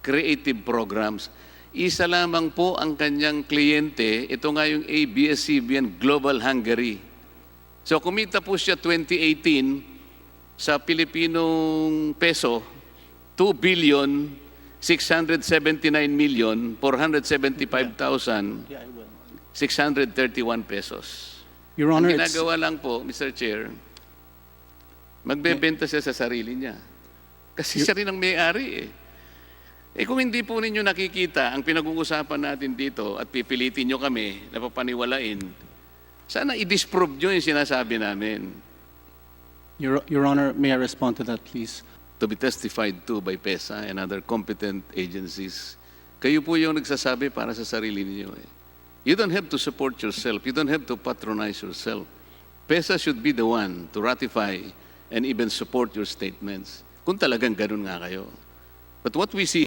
creative programs. Isa lamang po ang kanyang kliyente, ito nga yung ABS-CBN Global Hungary. So kumita po siya 2018 sa Pilipinong peso, 2 billion 679 million 475,000 631 pesos. Your Ang Honor, it's, ginagawa lang po, Mr. Chair, magbebenta siya sa sarili niya. Kasi siya rin ang may-ari eh. Eh kung hindi po ninyo nakikita ang pinag-uusapan natin dito at pipilitin nyo kami na papaniwalain, sana i-disprove nyo yung sinasabi namin Your, Your Honor, may I respond to that, please? to be testified to by PESA and other competent agencies. Kayo po yung nagsasabi para sa sarili ninyo eh. You don't have to support yourself. You don't have to patronize yourself. PESA should be the one to ratify and even support your statements. Kung talagang ganun nga kayo. But what we see